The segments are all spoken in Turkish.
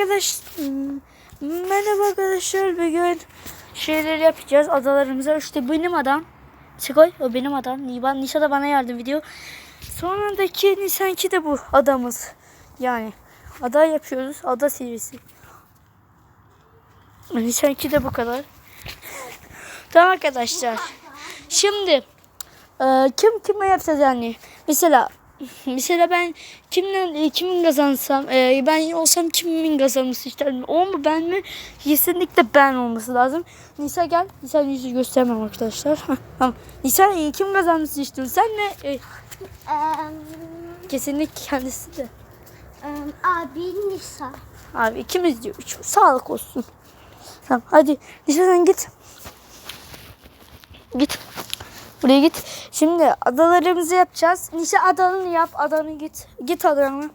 arkadaş merhaba arkadaşlar. Bugün şeyler yapacağız. Adalarımıza işte benim adam. Çıkoy o benim adam. Niban Nisa da bana yardım ediyor. Sonraki Nisanki de bu adamız. Yani ada yapıyoruz. Ada serisi. Nisanki de bu kadar. Tamam arkadaşlar. Şimdi e, kim kime yapacağız yani? Mesela Mesela ben kimden e, kimin kazansam e, ben olsam kimin kazanması isterdim. O mu ben mi? Kesinlikle ben olması lazım. Nisa gel. Nisa yüzü göstermem arkadaşlar. Tamam. Nisa e, kim kazanması istiyorsun? Sen ne? E, kesinlikle kendisi de. abi Nisa. Abi ikimiz diyor. Çok sağlık olsun. Tamam hadi Nisa sen git. Git. Buraya git. Şimdi adalarımızı yapacağız. Nisa adanı yap. Adanı git. Git adana.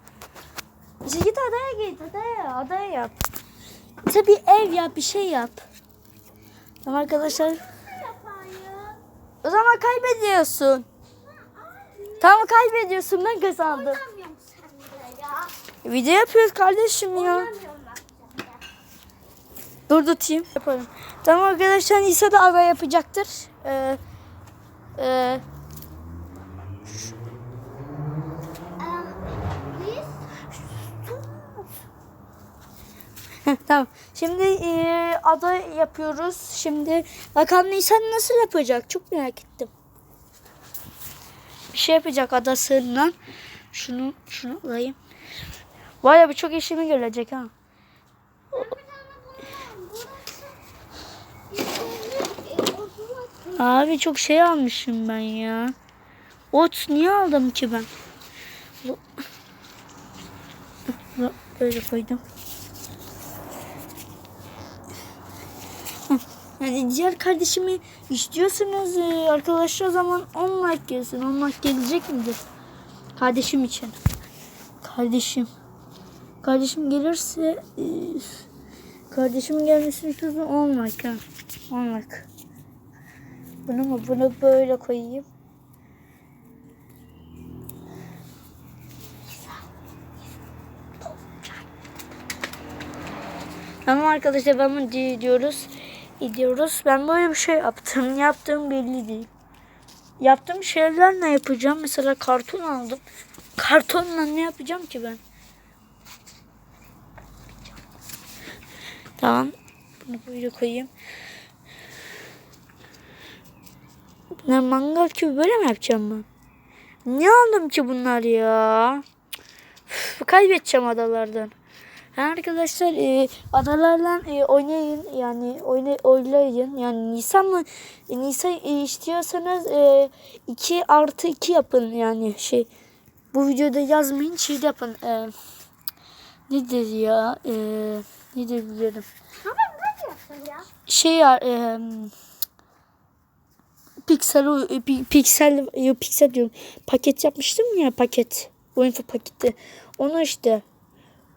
Nisa git adaya git. Adaya. Adaya yap. Nisa bir ev yap. Bir şey yap. Tamam arkadaşlar. O zaman kaybediyorsun. Tamam kaybediyorsun. Ben kazandım. Ya. Video yapıyoruz kardeşim ya. Dur tutayım. Yaparım. Tamam arkadaşlar Nisa da ada yapacaktır. Ee, e, biz tamam. Şimdi e, ada yapıyoruz. Şimdi bakalım Nisa nasıl yapacak? Çok merak ettim. Bir şey yapacak adasından. Şunu şunu alayım. Vay ya çok işime gelecek ha. Abi çok şey almışım ben ya. Ot niye aldım ki ben? Böyle koydum. Yani diğer kardeşimi istiyorsanız e, arkadaşlar o zaman 10 like gelsin. 10 like gelecek midir? Kardeşim için. Kardeşim. Kardeşim gelirse e, kardeşimin gelmesini istiyorsan 10 like ha. 10 like. Bunu mu? Bunu böyle koyayım. Tamam arkadaşlar ben bunu di- diyoruz. Gidiyoruz. Ben böyle bir şey yaptım. Yaptığım belli değil. Yaptığım şeyler ne yapacağım? Mesela karton aldım. Kartonla ne yapacağım ki ben? Tamam. Bunu böyle koyayım. Ne mangal gibi böyle mi yapacağım ben? Ne aldım ki bunlar ya? Üf, kaybedeceğim adalardan. Ha Arkadaşlar e, adalarla e, oynayın yani oyna, oynayın yani Nisan mı e, Nisan e, istiyorsanız e, 2 artı 2 yapın yani şey bu videoda yazmayın şey de yapın e, nedir ya e, nedir biliyorum şey ya e, piksel piksel yok piksel diyorum. Paket yapmıştım ya paket. Oyun paketi. Onu işte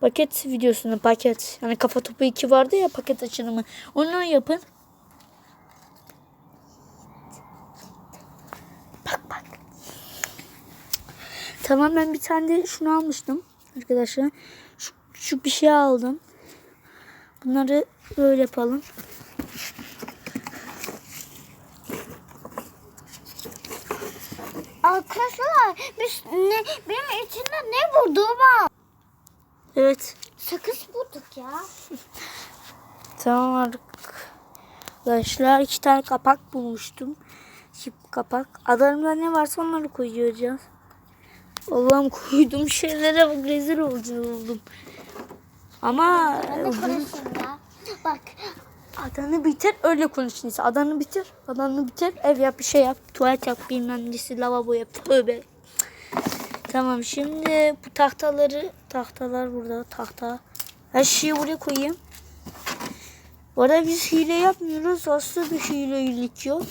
paket videosunu paket. Yani kafa topu 2 vardı ya paket açılımı. Onu yapın. Bak bak. Tamam ben bir tane de şunu almıştım arkadaşlar. Şu, şu bir şey aldım. Bunları böyle yapalım Arkadaşlar biz ne, benim içinde ne buldum ha? evet Sakız bulduk ya. Tamam arkadaşlar iki tane kapak bulmuştum. Çip kapak. Adarımda ne varsa onları koyacağız. Allah'ım koyduğum şeylere bak rezil oldum. Ama Ben de ya. Bak adanı bitir öyle konuş Nisa. Adanı bitir. Adanı bitir. Ev yap bir şey yap. Tuvalet yap bilmem nesi lavabo yap. Tövbe. Tamam şimdi bu tahtaları tahtalar burada tahta. Her şeyi buraya koyayım. Bu arada biz hile yapmıyoruz. Aslında bir hilelik yok.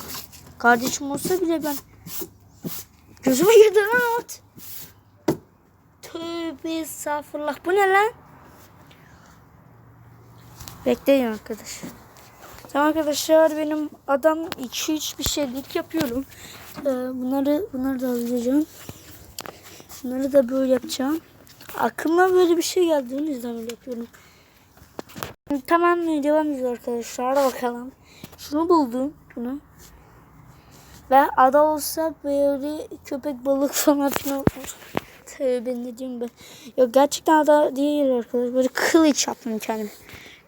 Kardeşim olsa bile ben gözüme girdi lan at. Tövbe estağfurullah. Bu ne lan? Bekleyin arkadaşlar. Arkadaşlar benim adam 2-3 bir şeylik yapıyorum. Ee, bunları bunları da alacağım. Bunları da böyle yapacağım. Aklıma böyle bir şey geldi. O yüzden öyle yapıyorum. Tamam mı? Devam ediyoruz arkadaşlar. Bakalım. Şunu buldum. Bunu. Ve ada olsa böyle köpek balık falan filan olur. Tövbe ne diyeyim ben. Yok gerçekten ada değil arkadaşlar. Böyle kılıç yaptım kendime.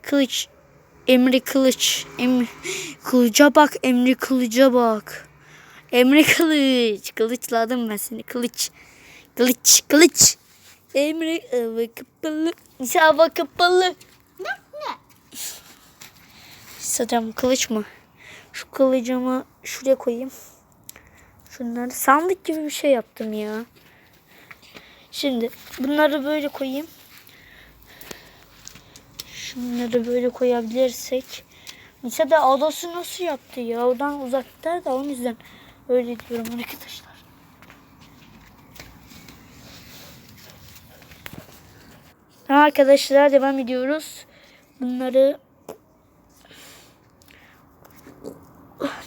Kılıç. Emre kılıç. Emre. Kılıca bak. Emre kılıca bak. Emre kılıç. Kılıçladım ben seni. Kılıç. Kılıç. Kılıç. Emre hava kapalı. Hava kapalı. Ne? Ne? Satam kılıç mı? Şu kılıcımı şuraya koyayım. Şunları sandık gibi bir şey yaptım ya. Şimdi bunları böyle koyayım. Şunları böyle koyabilirsek. Nisa da adası nasıl yaptı ya? Oradan uzakta da o yüzden öyle diyorum arkadaşlar. Arkadaşlar devam ediyoruz. Bunları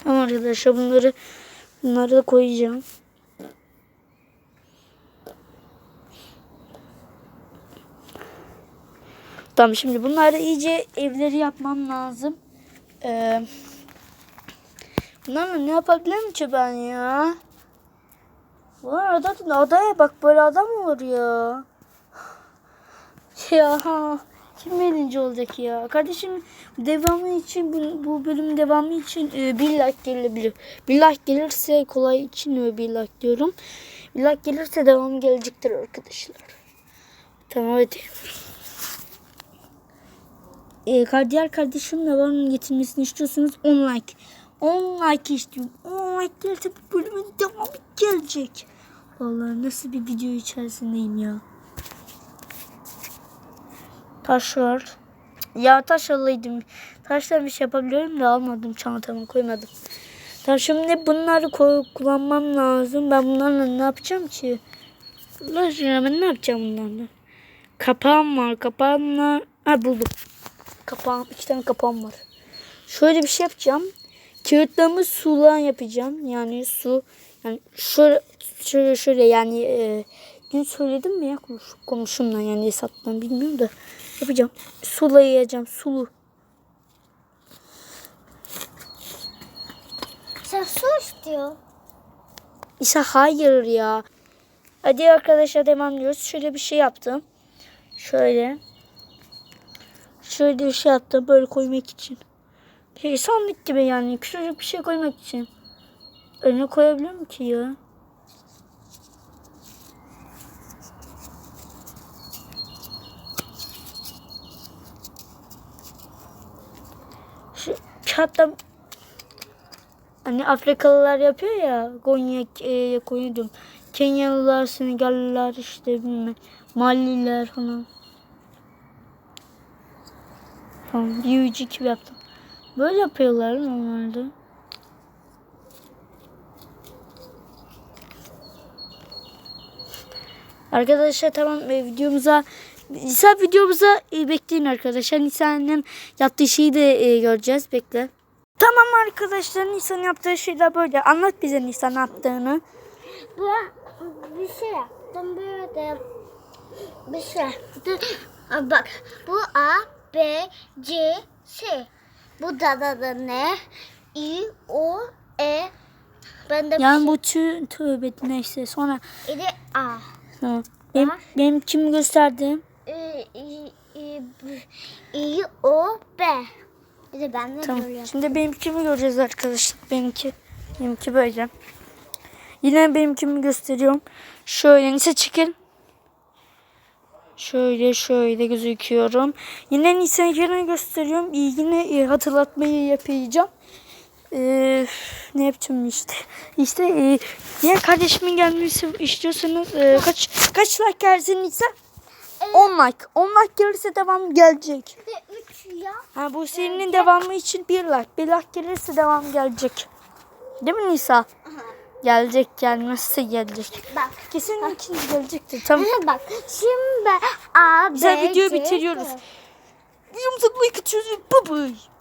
Tamam arkadaşlar bunları bunları da koyacağım. Tamam şimdi bunları iyice evleri yapmam lazım. Ee, bunlarla ne yapabilirim ki ben ya? Bu arada adaya bak böyle adam olur ya. Ya kim birinci olacak ya? Kardeşim devamı için bu, bu bölüm devamı için e, bir like gelebilir. Bir like gelirse kolay için e, bir like diyorum. Bir like gelirse devamı gelecektir arkadaşlar. Tamam hadi. E, diğer kardeşim devamını getirmesini istiyorsanız 10 like. 10 like istiyorum. 10 like gelirse bu bölümün devamı gelecek. Vallahi nasıl bir video içerisindeyim ya. Taş var. Ya taş alaydım. Taşla bir şey yapabiliyorum da almadım çantama koymadım. Tamam şimdi bunları kullanmam lazım. Ben bunlarla ne yapacağım ki? Allah ben ne yapacağım bunlarla? Kapağım var. Kapağımla... Ha buldum. Kapağım. iki tane kapağım var. Şöyle bir şey yapacağım. Kağıtlarımı sulan yapacağım. Yani su. Yani şöyle şöyle şöyle yani e, dün söyledim mi ya konuş, komşumla yani Esat'tan bilmiyorum da yapacağım. Sulayacağım sulu. Sen su istiyor. İsa hayır ya. Hadi arkadaşlar devam ediyoruz. Şöyle bir şey yaptım. Şöyle. Şöyle bir şey yaptım böyle koymak için. Şey, sandık gibi yani küçücük bir şey koymak için. Önüne koyabiliyor mu ki ya? Şu kağıtta Hani Afrikalılar yapıyor ya Konya, e, Konya diyorum. Kenyalılar, Senegalliler işte bilmem. Maliler falan. Tamam büyücü gibi yaptım. Böyle yapıyorlar normalde. Arkadaşlar tamam e, videomuza Nisa videomuza e, bekleyin arkadaşlar. Nisa'nın yaptığı şeyi de e, göreceğiz. Bekle. Tamam arkadaşlar Nisa'nın yaptığı şeyler böyle. Anlat bize Nisa ne yaptığını. Ben bir şey yaptım böyle. Bir şey yaptım. Bak bu A, B, C, S. Bu da da da ne? İ, O, E. Ben de Yani bu tü tövbe neyse sonra bir de A. tamam. Benim, benim kimi gösterdim? I, I, I, O, B. Bir de ben de Tamam. böyle yaptım. Şimdi benimkimi göreceğiz arkadaşlar. Benimki. Benimki böyle. Yine benimkimi gösteriyorum. Şöyle Nisa çekil. Şöyle şöyle gözüküyorum. Yine Nisa'nınkini gösteriyorum. İyi, Yine e, hatırlatmayı yapacağım. Ee, ne yapacağım işte. İşte e, diğer kardeşimin gelmesi istiyorsanız e, kaç kaç like gelsin Nisa? 10 like. 10 like gelirse devam gelecek. Bir de 3 ya. Ha bu serinin devamı için bir like. Bir like gelirse devam gelecek. Değil mi Nisa? Aha. Gelecek gelmezse gelecek. Bak. Kesin ikinci gelecektir. Tamam. Bak şimdi A, B, Güzel videoyu C, bitiriyoruz. D. Videomuza like atıyoruz. Bye bye.